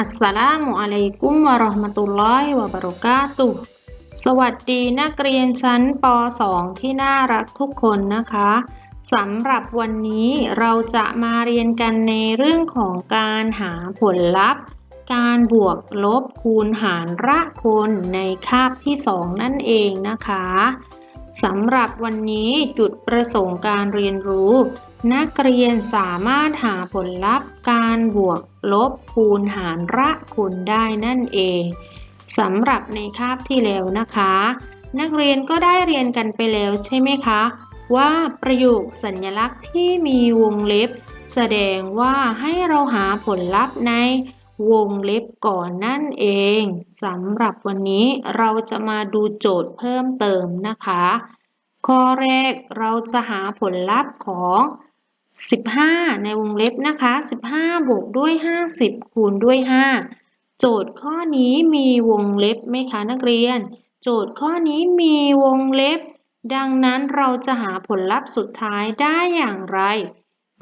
อัสสลามุอะลัยกุมวะเราะห์มะตุลลอฮิวะบะเราะกาตุสวัสดีนักเรียนชั้นป .2 ที่น่ารักทุกคนนะคะสำหรับวันนี้เราจะมาเรียนกันในเรื่องของการหาผลลัพธ์ การบวกลบคูณหารระคนในคาบที่ 2 นั่นเองนะคะสำหรับวันนี้จุดประสงค์การเรียนรู้ นักเรียนสามารถหาผลลัพธ์การบวกลบคูณหารระคูณได้นั่นเองสำหรับในคาบที่แล้วนะคะ นักเรียนก็ได้เรียนกันไปแล้วใช่ไหมคะ ว่าประโยคสัญลักษณ์ที่มีวงเล็บ แสดงว่าให้เราหาผลลัพธ์ในวงเล็บก่อนนั่นเองสำหรับวันนี้เราจะมาดูโจทย์เพิ่มเติมนะคะ ข้อแรกเราจะหาผลลัพธ์ของ 15 ในวงเล็บนะคะ 15 บวกด้วย 50 คูณด้วย 5 โจทย์ข้อนี้มีวงเล็บไหมคะนักเรียน โจทย์ข้อนี้มีวงเล็บ ดังนั้นเราจะหาผลลัพธ์สุดท้ายได้อย่างไร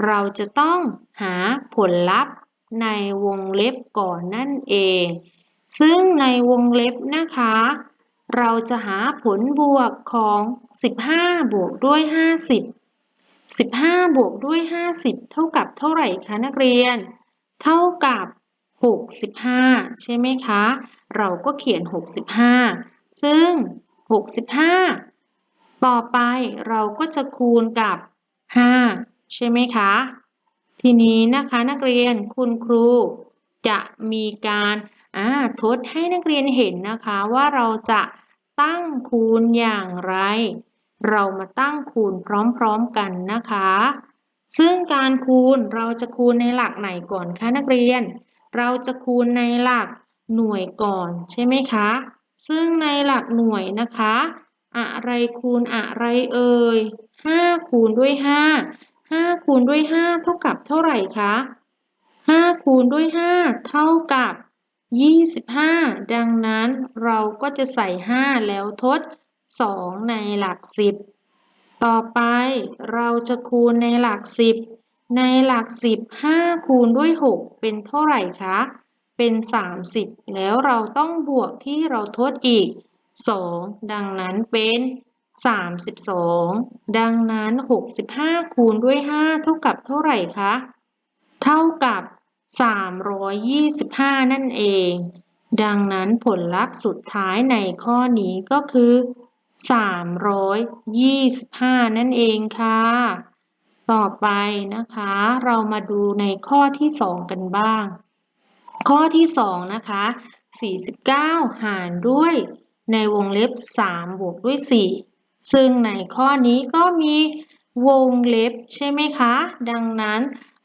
เราจะต้องหาผลลัพธ์ในวงเล็บก่อนนั่นเอง ซึ่งในวงเล็บนะคะ เราจะหาผลบวกของ 15 บวกด้วย 50 15 บวกด้วย 50 เท่ากับเท่าไหร่คะนักเรียน เท่ากับ 65 ใช่ไหมคะ เราก็เขียน 65 ซึ่ง 65 ต่อไปเราก็จะคูณกับ 5 ใช่ไหมคะ ทีนี้นะคะนักเรียนคุณครูจะมีการทดให้นักเรียนเห็นนะคะว่าเราจะตั้งคูณอย่างไร เรามาตั้งคูณพร้อมๆกันนะคะ ซึ่งการคูณเราจะคูณในหลักไหนก่อนคะนักเรียน เราจะคูณในหลักหน่วยก่อนใช่ไหมคะ ซึ่งในหลักหน่วยนะคะ อะไรคูณอะไรเอ่ย5คูณด้วย 5 5คูณด้วย 5 เท่ากับเท่าไหร่คะ 5 คูณด้วย 5 เท่ากับ 25 ดังนั้นเราก็จะใส่ 5 แล้วทด 2ในหลัก10ต่อไปเราจะคูณในหลัก10ในหลัก10 5คูณด้วย6เป็นเท่าไหร่คะ เป็น30แล้วเราต้องบวกที่เราทดอีก2ดังนั้นเป็น32ดังนั้น65คูณด้วย5เท่ากับเท่าไหร่คะ เท่ากับ325นั่นเอง ดังนั้นผลลัพธ์สุดท้ายในข้อนี้ก็คือ 325 นั่นเองค่ะ ต่อไปนะคะ เรามาดูในข้อที่ 2 กันบ้าง ข้อที่ 2 นะคะ 49 หารด้วยในวงเล็บ 3 บวกด้วย 4 ซึ่งในข้อนี้ก็มีวงเล็บใช่ไหมคะ ดังนั้น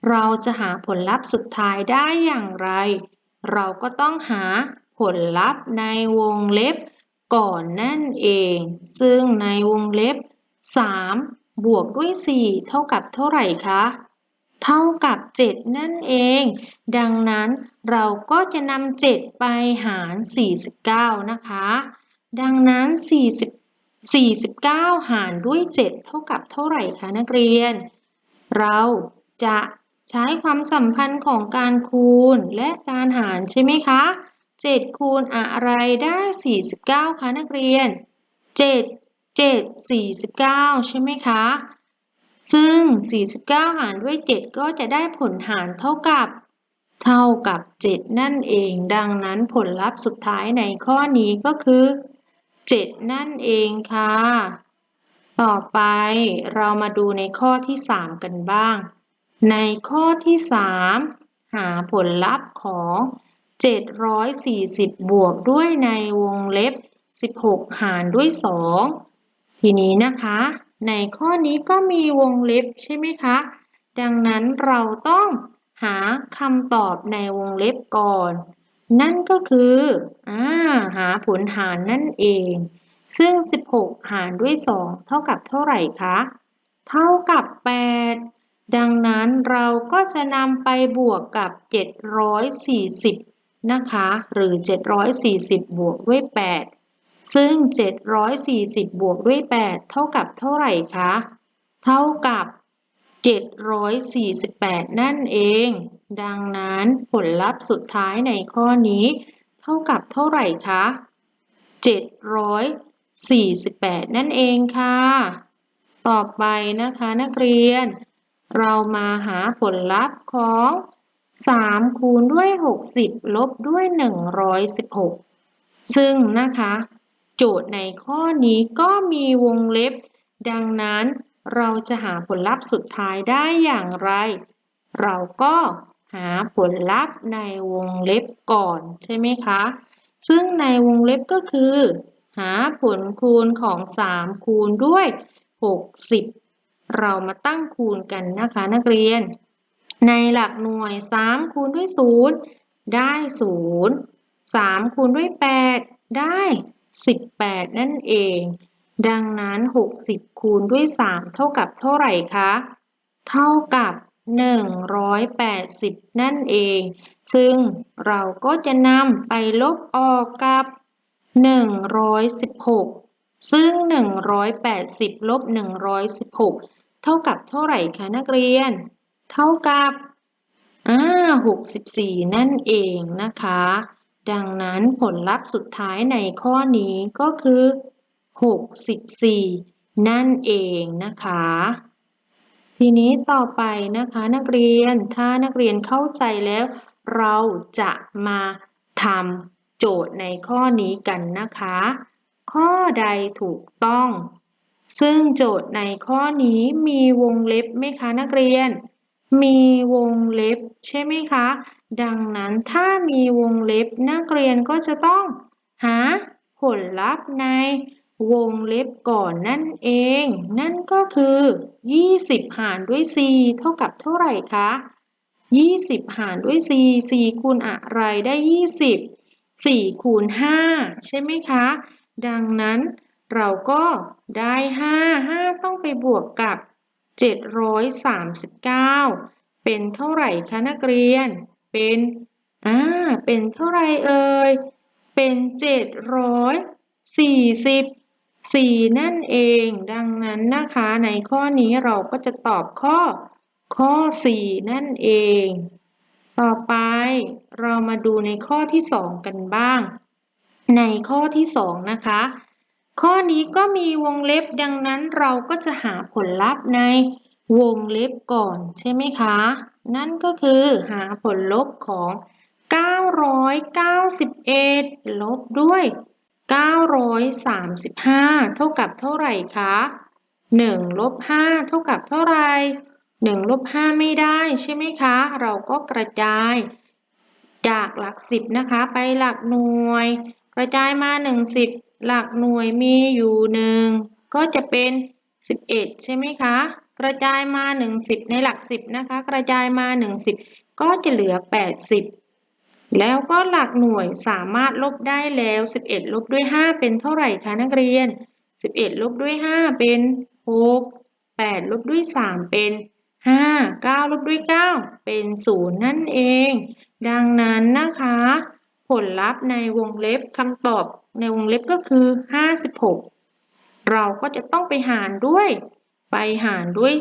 เราจะหาผลลัพธ์สุดท้ายได้อย่างไร เราก็ต้องหาผลลัพธ์ในวงเล็บ ก่อนนั่นเอง ซึ่งในวงเล็บ 3 บวกด้วย 4 เท่ากับเท่าไหร่คะ เท่ากับ 7 นั่นเอง ดังนั้นเราก็จะนำ7ไปหาร 49 นะคะ ดังนั้น 40 49 หารด้วย 7 เท่ากับเท่าไหร่คะนักเรียน เราจะใช้ความสัมพันธ์ของการคูณและการหารใช่ไหมคะ 7 คูณอะไรได้ 49 คะนักเรียน 7 7 49 ใช่ไหมคะ ซึ่ง 49 หารด้วย 7 ก็จะได้ผลหารเท่ากับ เท่ากับ 7 นั่นเอง ดังนั้นผลลัพธ์สุดท้ายในข้อนี้ก็คือ 7 นั่นเองค่ะ ต่อไปเรามาดูในข้อที่ 3 กันบ้าง ในข้อที่ 3 หาผลลัพธ์ของ 740 บวกด้วยในวงเล็บ 16 หารด้วย 2 ทีนี้นะคะ ในข้อนี้ก็มีวงเล็บใช่ไหมคะ ดังนั้นเราต้องหาคำตอบในวงเล็บก่อน นั่นก็คืออหาผลหารนั่นเอง ซึ่ง 16 หารด้วย 2 เท่ากับเท่าไหร่คะ เท่ากับ 8 ดังนั้นเราก็จะนำไปบวกกับ 740 นะคะ หรือ 740 บวกด้วย 8 ซึ่ง 740 บวกด้วย 8 เท่ากับเท่าไหร่คะ เท่ากับ 748 นั่นเอง ดังนั้นผลลัพธ์สุดท้ายในข้อนี้ เท่ากับเท่าไหร่คะ 748 นั่นเองค่ะ ต่อไปนะคะนักเรียน เรามาหาผลลัพธ์ของ 3คูณด้วย60ลบด้วย116ซึ่งนะคะ โจทย์ในข้อนี้ก็มีวงเล็บ ดังนั้นเราจะหาผลลัพธ์สุดท้ายได้อย่างไร เราก็หาผลลัพธ์ในวงเล็บก่อนใช่ไหมคะ ซึ่งในวงเล็บก็คือ หาผลคูณของ 3 คูณด้วย 60 เรามาตั้งคูณกันนะคะนักเรียน ในหลักหน่วย 3 คูณด้วย 0 ได้ 0 3 คูณด้วย 8 ได้ 18 นั่นเอง ดังนั้น 60 คูณด้วย 3 เท่ากับเท่าไหร่คะ เท่ากับ 180 นั่นเอง ซึ่งเราก็จะนำไปลบออกกับ 116 ซึ่ง 180 ลบ 116 เท่ากับเท่าไหร่คะนักเรียน เท่ากับอ่า64 นั่นเองนะคะ ดังนั้นผลลัพธ์สุดท้ายในข้อนี้ก็คือ 64 นั่นเองนะคะ ทีนี้ต่อไปนะคะนักเรียน ถ้านักเรียนเข้าใจแล้ว เราจะมาทำโจทย์ในข้อนี้กันนะคะ ข้อใดถูกต้อง ซึ่งโจทย์ในข้อนี้มีวงเล็บไหมคะนักเรียน มีวงเล็บใช่ไหมคะ ดังนั้นถ้ามีวงเล็บนักเรียนก็จะต้องหาผลลัพธ์ในวงเล็บก่อนนั่นเอง นั่นก็คือ 20 หารด้วย4เท่ากับเท่าไหร่คะ 20 หารด้วย4 4คูณอะไรได้ 20 4คูณ5ใช่ไหมคะ ดังนั้นเราก็ได้ 5 5 ต้องไปบวกกับ 739 เป็นเท่าไหร่คะนักเรียน เป็น อ่า เป็นเท่าไหร่เอ่ย เป็น 744 นั่นเอง ดังนั้นนะคะในข้อนี้เราก็จะตอบข้อ ข้อ 4 นั่นเอง ต่อไปเรามาดูในข้อที่ 2 กันบ้าง ในข้อที่ 2 นะคะ ข้อนี้ก็มีวงเล็บดังนั้นเราก็จะหาผลลัพธ์ในวงเล็บก่อนใช่ไหมคะ นั่นก็คือหาผลลบของ 991 ลบด้วย 935 เท่ากับเท่าไหร่คะ 1 ลบ 5 เท่ากับเท่าไหร่ 1 ลบ 5 ไม่ได้ใช่ไหมคะ เราก็กระจาย จากหลักสิบนะคะ ไปหลักหน่วย กระจายมา1สิบ หลักหน่วยมีอยู่หนึ่งก็จะเป็น11ใช่ไหมคะ กระจายมา1สิบในหลักสิบนะคะ กระจายมา1สิบก็จะเหลือ80แล้วก็หลักหน่วยสามารถลบได้แล้ว 11 ลบด้วย 5 เป็นเท่าไหร่คะนักเรียน 11 ลบด้วย 5 เป็น 6 8 ลบด้วย 3 เป็น 5 9 ลบด้วย 9 เป็น 0 นั่นเอง ดังนั้นนะคะ ผลลัพธ์ในวงเล็บคำตอบในวงเล็บก็คือ 56 เราก็จะต้องไปหารด้วย ไปหารด้วย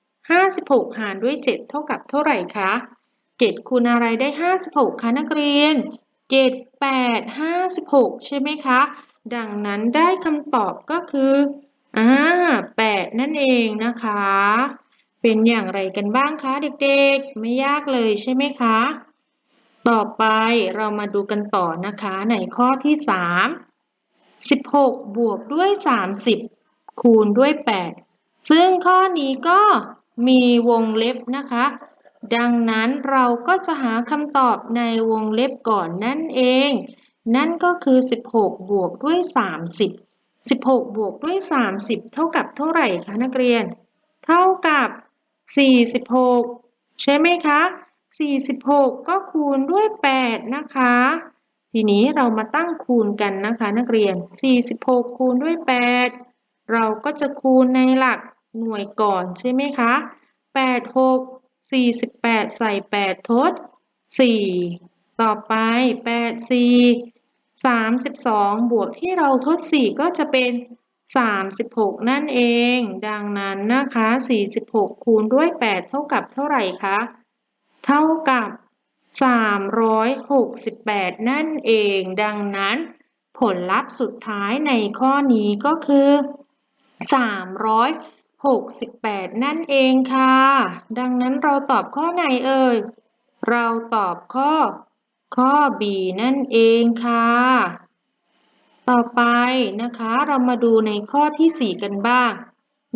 7 56 หารด้วย 7 เท่ากับเท่าไหร่คะ 7คูณอะไรได้ 56 คะนักเรียน 7 8 56 ใช่ไหมคะ ดังนั้นได้คำตอบก็คืออ่า8นั่นเองนะคะ เป็นอย่างไรกันบ้างคะเด็กๆ ไม่ยากเลยใช่ไหมคะ ต่อไปเรามาดูกันต่อนะคะ ในข้อที่ 3 16 บวกด้วย 30 คูณด้วย 8 ซึ่งข้อนี้ก็มีวงเล็บนะคะ ดังนั้นเราก็จะหาคำตอบในวงเล็บก่อนนั่นเอง นั่นก็คือ 16 บวกด้วย 30 16 บวกด้วย 30 เท่ากับเท่าไหร่คะนักเรียน เท่ากับ 46 ใช่ไหมคะ 46 ก็คูณด้วย 8 นะคะ ทีนี้เรามาตั้งคูณกันนะคะ นักเรียน 46 คูณด้วย 8 เราก็จะคูณในหลักหน่วยก่อนใช่ไหมคะ 8 6 48 ใส่ 8 ทด 4 ต่อไป 8 4 32 บวกที่เราทด 4 ก็จะเป็น 36 นั่นเอง ดังนั้นนะคะ 46 คูณด้วย 8 เท่ากับเท่าไหร่คะ เท่ากับ 368 นั่นเอง ดังนั้น ผลลัพธ์สุดท้ายในข้อนี้ก็คือ 368 นั่นเองค่ะ ดังนั้นเราตอบข้อไหนเอ่ย เราตอบข้อ ข้อ B นั่นเองค่ะ ต่อไปนะคะเรามาดูในข้อที่ 4 กันบ้าง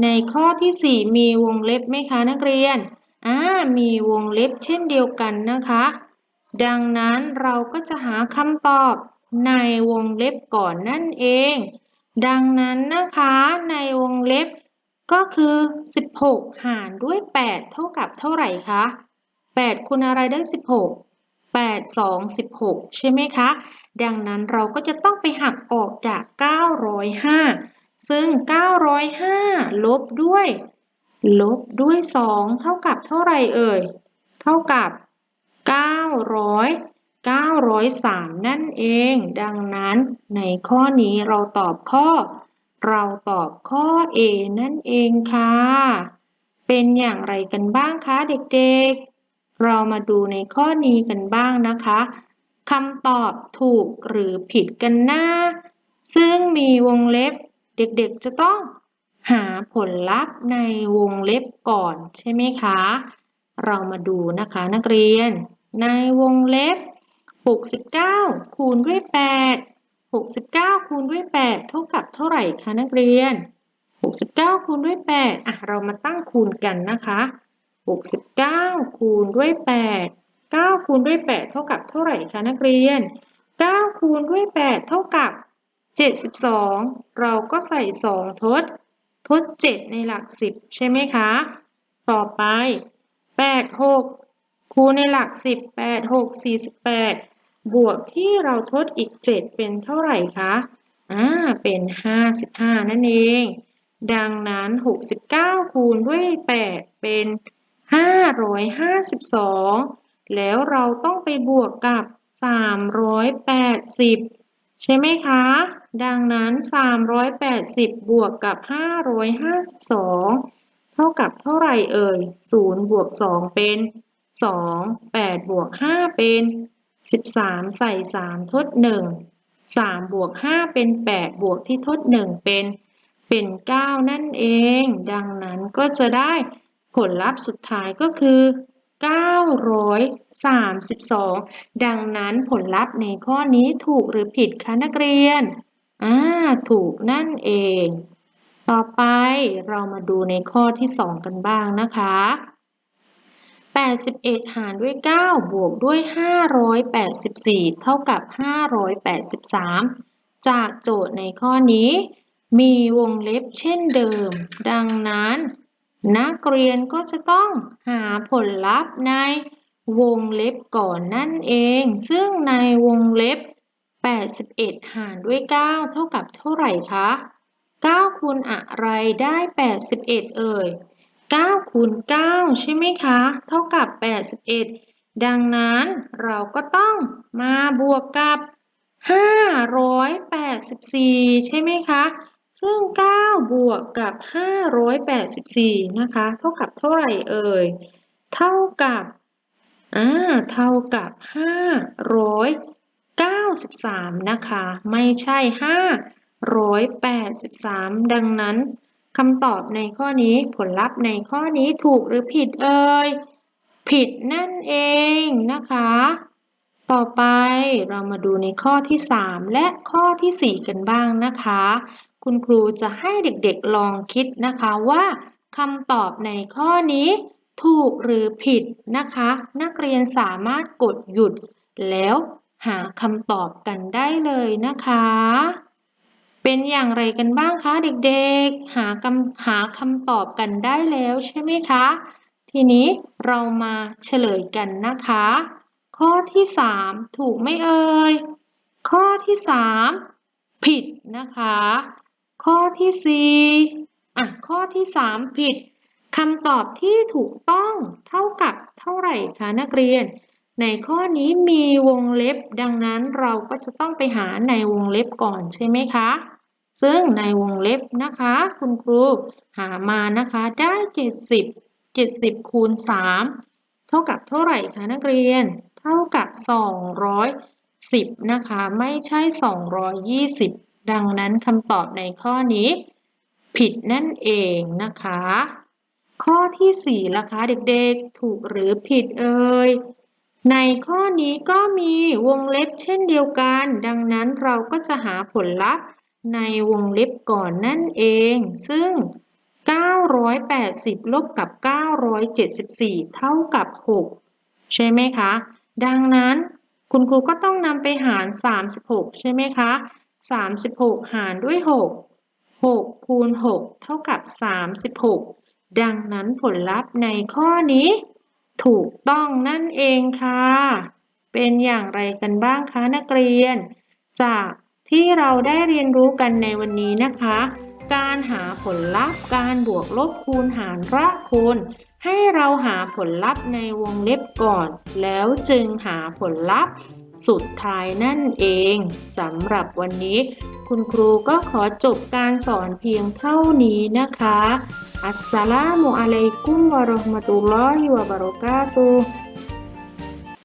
ในข้อที่ 4 มีวงเล็บไหมคะนักเรียน อ่ามีวงเล็บเช่นเดียวกันนะคะ ดังนั้นเราก็จะหาคำตอบในวงเล็บก่อนนั่นเอง ดังนั้นนะคะในวงเล็บก็คือ 16 หารด้วย 8 เท่ากับเท่าไหร่คะ 8คูณอะไรได้ 16 8 2 16 ใช่ไหมคะ ดังนั้นเราก็จะต้องไปหักออกจาก 905 ซึ่ง 905 ลบด้วย ลบด้วย 2 เท่ากับเท่าไรเอ่ย เท่ากับ 900 903 นั่นเอง ดังนั้นในข้อนี้เราตอบข้อ เราตอบข้อ A นั่นเองค่ะ เป็นอย่างไรกันบ้างคะเด็กๆ เรามาดูในข้อนี้กันบ้างนะคะคำตอบถูกหรือผิดกันหน้าซึ่งมีวงเล็บเด็กๆจะต้อง หาผลลัพธ์ในวงเล็บก่อนใช่ไหมคะ เรามาดูนะคะนักเรียน ในวงเล็บ 69 คูณด้วย 8 69 คูณด้วย 8 เท่ากับเท่าไหร่คะนักเรียน 69 คูณด้วย 8 อะ เรามาตั้งคูณกันนะคะ 69 คูณด้วย 8 9 คูณด้วย 8 เท่ากับเท่าไหร่คะนักเรียน 9 คูณด้วย 8 เท่ากับ 72 เราก็ใส่ 2 ทด ทด 7 ในหลัก 10 ใช่ไหมคะ ต่อไป 8 6 คูณในหลัก 10 8 6 48 บวกที่เราทดอีก 7 เป็นเท่าไหร่คะอ่าเป็น 55 นั่นเอง ดังนั้น 69 คูณด้วย 8 เป็น 552 แล้วเราต้องไปบวกกับ 380 ใช่ไหมคะ ดังนั้น 380 บวกกับ 552 เท่ากับเท่าไหร่เอ่ย 0 บวก 2 เป็น 2 8 บวก 5 เป็น 13 ใส่ 3 ทด 1 3 บวก 5 เป็น 8 บวกที่ทด 1 เป็น เป็น 9 นั่นเอง ดังนั้นก็จะได้ผลลัพธ์สุดท้ายก็คือ 932 ดังนั้นผลลัพธ์ในข้อนี้ถูกหรือผิดคะนักเรียน อ่า ถูกนั่นเอง ต่อไปเรามาดูในข้อที่ 2 กันบ้างนะคะ 81 หารด้วย 9 บวกด้วย 584 เท่ากับ 583 จากโจทย์ในข้อนี้ มีวงเล็บเช่นเดิม ดังนั้น นักเรียนก็จะต้องหาผลลัพธ์ในวงเล็บก่อนนั่นเอง ซึ่งในวงเล็บ 81 หารด้วย 9 เท่ากับเท่าไหร่คะ 9คูณอะไรได้ 81 เอ่ย 9คูณ9ใช่ไหมคะ เท่ากับ 81 ดังนั้นเราก็ต้องมาบวกกับ 584 ใช่ไหมคะ ซึ่ง 9 บวกกับ 584 นะคะ เท่ากับเท่าไหร่เอ่ย เท่ากับ อ่า เท่ากับ 593 นะคะ ไม่ใช่ 583 ดังนั้นคำตอบในข้อนี้ผลลัพธ์ในข้อนี้ถูกหรือผิดเอ่ย ผิดนั่นเองนะคะ ต่อไปเรามาดูในข้อที่ 3 และข้อที่ 4 กันบ้างนะคะ คุณครูจะให้เด็กๆลองคิดนะคะว่าคำตอบในข้อนี้ถูกหรือผิดนะคะ นักเรียนสามารถกดหยุด แล้วหาคำตอบกันได้เลยนะคะ เป็นอย่างไรกันบ้างคะเด็กๆ หาคำหาคำตอบกันได้แล้วใช่ไหมคะ ทีนี้เรามาเฉลยกันนะคะ ข้อที่ 3 ถูกไม่เอ่ย ข้อที่ 3 ผิดนะคะ ข้อที่ 4 อะ ข้อที่ 3 ผิดคำตอบที่ถูกต้องเท่ากับเท่าไหร่คะนักเรียน ในข้อนี้มีวงเล็บ ดังนั้นเราก็จะต้องไปหาในวงเล็บก่อนใช่ไหมคะ ซึ่งในวงเล็บนะคะ คุณครูหามานะคะได้ 70 70คูณ3เท่ากับเท่าไหร่คะนักเรียน เท่ากับ 210 นะคะ ไม่ใช่ 220 ดังนั้นคำตอบในข้อนี้ ผิดนั่นเองนะคะ ข้อที่ 4 ล่ะคะเด็กๆ ถูกหรือผิดเอ่ย ในข้อนี้ก็มีวงเล็บเช่นเดียวกัน ดังนั้นเราก็จะหาผลลัพธ์ในวงเล็บก่อนนั่นเอง ซึ่ง 980 ลบกับ 974 เท่ากับ 6 ใช่ไหมคะ ดังนั้นคุณครูก็ต้องนำไปหาร 36 ใช่ไหมคะ 36หารด้วย6 6คูณ6เท่ากับ36ดังนั้นผลลัพธ์ในข้อนี้ ถูกต้องนั่นเองค่ะ เป็นอย่างไรกันบ้างคะนักเรียน จากที่เราได้เรียนรู้กันในวันนี้นะคะ การหาผลลัพธ์ การบวกลบคูณหารระคูณ ให้เราหาผลลัพธ์ในวงเล็บก่อน แล้วจึงหาผลลัพธ์ สุดท้ายนั่นเองสำหรับวันนี้ คุณครูก็ขอจบการสอนเพียงเท่านี้นะคะ อัสสลามุอะลัยกุมวะราะห์มะตุลลอฮิวะบะเราะกาตุฮ์